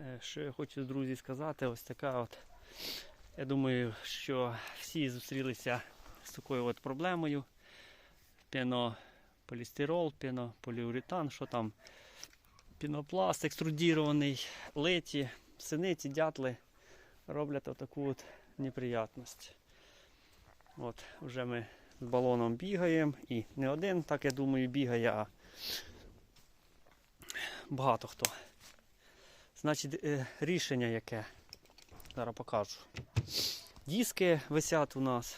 Е, Що я хочу, друзі, сказати, ось така от. Я думаю, що всі зустрілися з такою от проблемою. Пенополістирол, пенополіуретан, що там, пінопласт екструдірований, леті, синиці, дятли роблять отаку от неприятність. От, вже ми з балоном бігаємо і не один, так я думаю, бігає, а багато хто. Значить, е, рішення яке? Зараз покажу. Диски висять у нас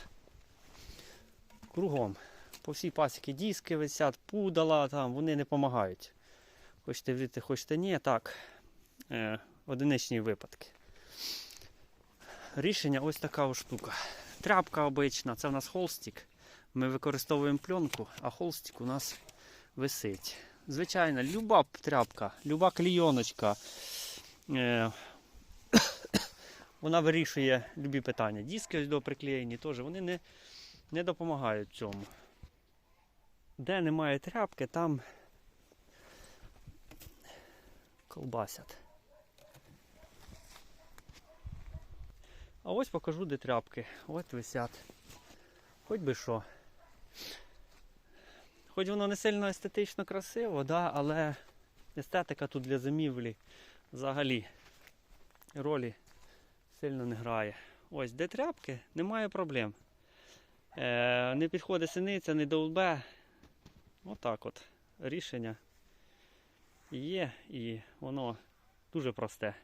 кругом. По всій пасіки диски висять, пудала, там, вони не допомагають. Хочете вірити, хочете ні, так. Е, одиничні випадки. Рішення ось така ось штука. Тряпка обична, це у нас холстик. Ми використовуємо пленку, а холстик у нас висить. Звичайно, люба тряпка, люба клійоночка. Е, вона вирішує любі питання. Диски до приклеєні теж, вони не, не допомагають цьому. Де немає тряпки, там колбасять. А ось покажу, де тряпки. От висять. Хоч би що. Хоч воно не сильно естетично красиво, да, але естетика тут для зимівлі взагалі ролі сильно не грає. Ось де тряпки, немає проблем. Е, не підходить синиця, не довбе. Отак от рішення є і воно дуже просте.